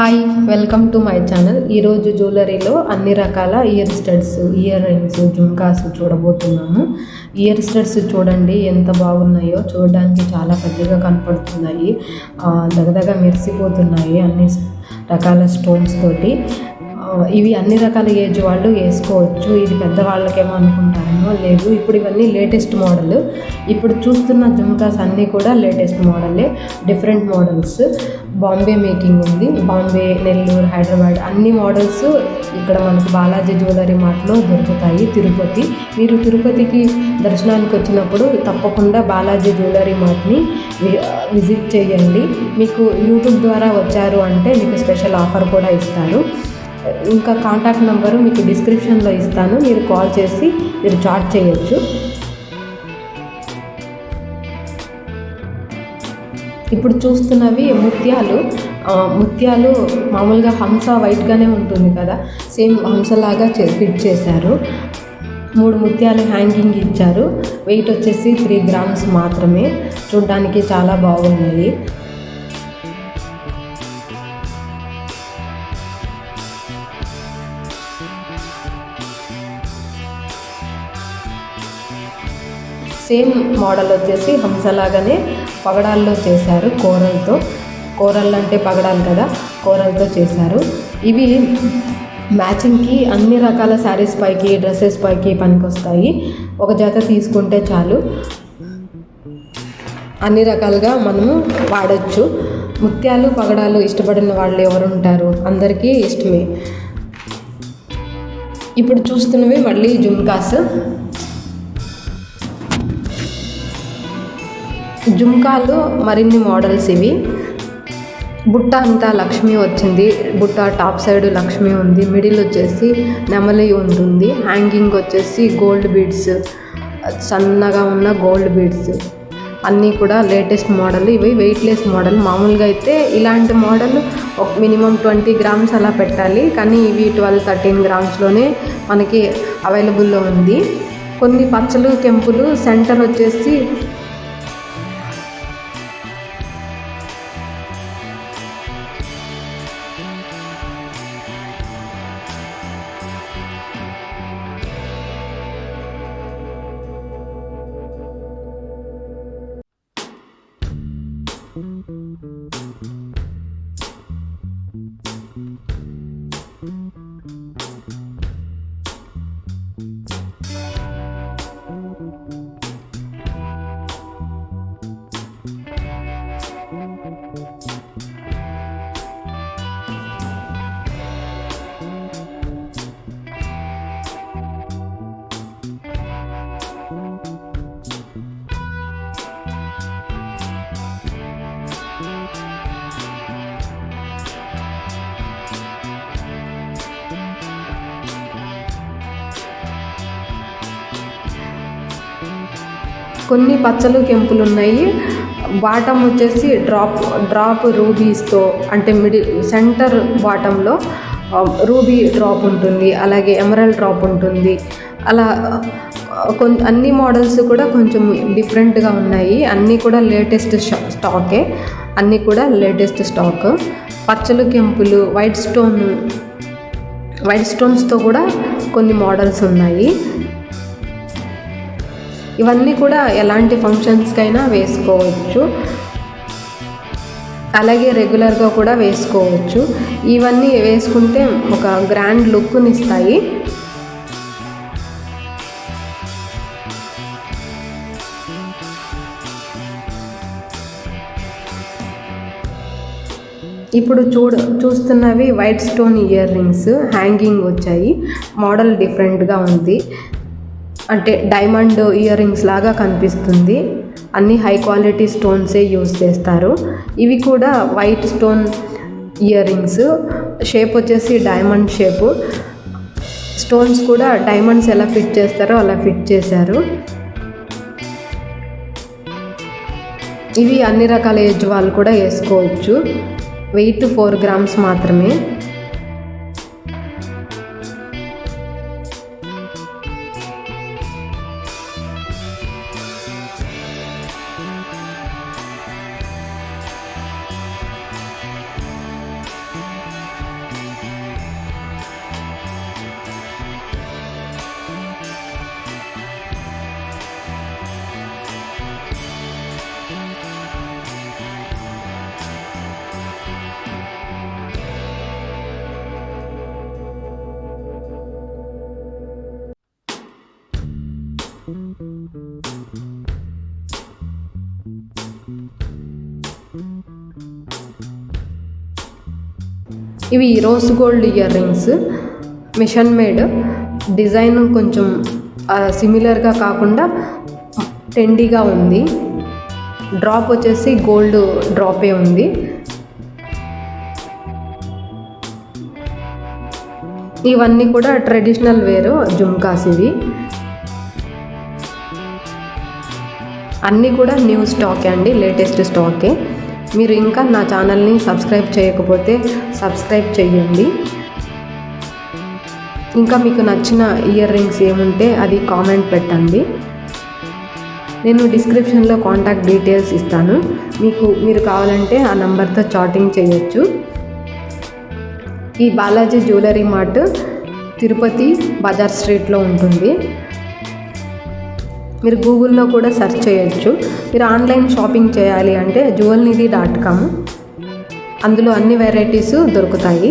Hi welcome to my channel ఈరోజు జ్యువెలరీలో అన్ని రకాల ear studs ear rings jhumkas చూడబోతున్నాము. ఇయర్ స్టడ్స్ చూడండి ఎంత బాగున్నాయో చూడడానికి చాలా పెద్దగా కనపడుతున్నాయి. ఆ, దగదగ మెరిసిపోతున్నాయి అన్ని రకాల స్టోన్స్ తోటి. ఇవి అన్ని రకాల ఏజ్ వాళ్ళు వేసుకోవచ్చు. ఇది పెద్దవాళ్ళకేమో అనుకుంటారు? లేదు. ఇప్పుడు ఇవన్నీ లేటెస్ట్ మోడల్ ఇప్పుడు చూస్తున్న జుంకాస్ అన్నీ కూడా లేటెస్ట్ మోడలే డిఫరెంట్ మోడల్స్ బాంబే మేకింగ్ ఉంది. బాంబే నెల్లూరు హైదరాబాద్ అన్ని మోడల్స్ ఇక్కడ మనకు బాలాజీ జ్యువెలరీ మార్ట్లో దొరుకుతాయి. తిరుపతి. మీరు తిరుపతికి దర్శనానికి వచ్చినప్పుడు తప్పకుండా బాలాజీ జ్యువెలరీ మార్ట్ని వి- విజిట్ చేయండి. మీకు యూట్యూబ్ ద్వారా వచ్చారు అంటే మీకు స్పెషల్ ఆఫర్ కూడా ఇస్తారు. ఇంకా కాంటాక్ట్ నెంబరు మీకు డిస్క్రిప్షన్లో ఇస్తాను. మీరు కాల్ చేసి మీరు చాట్ చేయొచ్చు. ఇప్పుడు చూస్తున్నవి ముత్యాలు. ముత్యాలు మామూలుగా హంస వైట్గానే ఉంటుంది కదా. సేమ్ హంసలాగా చే ఫిట్ చేశారు. మూడు ముత్యాలు హ్యాంగింగ్ ఇచ్చారు. వెయిట్ వచ్చేసి త్రీ గ్రామ్స్ మాత్రమే. చూడ్డానికి చాలా బాగున్నాయి. సేమ్ మోడల్ వచ్చేసి హంసలాగానే పగడాల్లో చేశారు కూరలతో. కూరలు అంటే పగడాలు కదా కూరలతో చేశారు. ఇవి మ్యాచింగ్కి అన్ని రకాల శారీస్ పైకి డ్రెస్సెస్ పైకి పనికొస్తాయి. ఒక జత తీసుకుంటే చాలు. అన్ని రకాలుగా మనము వాడచ్చు. ముత్యాలు పగడాలు ఇష్టపడిన వాళ్ళు ఎవరు ఉంటారు అందరికీ ఇష్టమే. ఇప్పుడు చూస్తున్నవి మళ్ళీ జుమ్కాస్. జుంకాలు మరిన్ని మోడల్స్ ఇవి. బుట్ట అంతా లక్ష్మి వచ్చింది. బుట్ట టాప్ సైడ్ లక్ష్మి ఉంది. మిడిల్ వచ్చేసి నెమలి ఉంటుంది. హ్యాంగింగ్ వచ్చేసి గోల్డ్ బీడ్స్. సన్నగా ఉన్న గోల్డ్ బీడ్స్. అన్నీ కూడా లేటెస్ట్ మోడల్. ఇవి వెయిట్లెస్ మోడల్. మామూలుగా అయితే ఇలాంటి మోడల్ ఒక మినిమం ట్వంటీ గ్రామ్స్ అలా పెట్టాలి. కానీ ఇవి ట్వెల్వ్ థర్టీన్ గ్రామ్స్లోనే మనకి అవైలబుల్లో ఉంది. కొన్ని పచ్చలు కెంపులు సెంటర్ వచ్చేసి కొన్ని పచ్చలు కెంపులు ఉన్నాయి బాటమ్ వచ్చేసి డ్రాప్ డ్రాప్ రూబీస్తో అంటే మిడిల్ సెంటర్ బాటంలో రూబీ డ్రాప్ ఉంటుంది. అలాగే ఎమరల్ డ్రాప్ ఉంటుంది. అలా కొన్ని అన్ని మోడల్స్ కూడా కొంచెం డిఫరెంట్గా ఉన్నాయి. అన్నీ కూడా లేటెస్ట్ స్టాకే. అన్నీ కూడా లేటెస్ట్ స్టాక్. పచ్చలు కెంపులు వైట్ స్టోన్ వైట్ స్టోన్స్తో కూడా కొన్ని మోడల్స్ ఉన్నాయి. ఇవన్నీ కూడా ఎలాంటి ఫంక్షన్స్కైనా వేసుకోవచ్చు. అలాగే రెగ్యులర్గా కూడా వేసుకోవచ్చు. ఇవన్నీ వేసుకుంటే ఒక గ్రాండ్ లుక్ని ఇస్తాయి ఇప్పుడు చూడ చూస్తున్నవి white stone ear rings hanging వచ్చాయి మోడల్ డిఫరెంట్గా ఉంది. అంటే డైమండ్ ఇయర్ రింగ్స్ లాగా కనిపిస్తుంది. అన్ని హై క్వాలిటీ స్టోన్సే యూజ్ చేస్తారు. ఇవి కూడా white stone ear rings shape వచ్చేసి డైమండ్ షేపు. స్టోన్స్ కూడా డైమండ్స్ ఎలా ఫిట్ చేస్తారో అలా ఫిట్ చేశారు. ఇవి అన్ని రకాల ఏజ్ వాళ్ళు కూడా వేసుకోవచ్చు. వెయిట్ ఫోర్ గ్రామ్స్ మాత్రమే. ఇవి rose gold ear rings machine made design కొంచెం సిమిలర్గా కాకుండా టెండీగా ఉంది. డ్రాప్ వచ్చేసి గోల్డ్ డ్రాపే ఉంది. ఇవన్నీ కూడా ట్రెడిషనల్ వేరు జుమ్కాస్ ఇవి. అన్నీ కూడా న్యూ స్టాకే అండి లేటెస్ట్ స్టాకే. మీరు ఇంకా నా ఛానల్ని సబ్స్క్రైబ్ చేయకపోతే సబ్స్క్రైబ్ చేయండి ఇంకా మీకు నచ్చిన ఇయర్ రింగ్స్ ఏముంటే అది కామెంట్ పెట్టండి. నేను డిస్క్రిప్షన్లో కాంటాక్ట్ డీటెయిల్స్ ఇస్తాను. మీకు మీరు కావాలంటే ఆ నంబర్తో చాటింగ్ చేయొచ్చు. ఈ బాలాజీ జ్యువెలరీ మార్ట్ తిరుపతి బజార్ స్ట్రీట్లో ఉంటుంది. మీరు గూగుల్లో కూడా సెర్చ్ చేయొచ్చు. మీరు ఆన్లైన్ షాపింగ్ చేయాలి అంటే జ్యువెల్నిధి డాట్ కామ్. అందులో అన్ని వెరైటీస్ దొరుకుతాయి.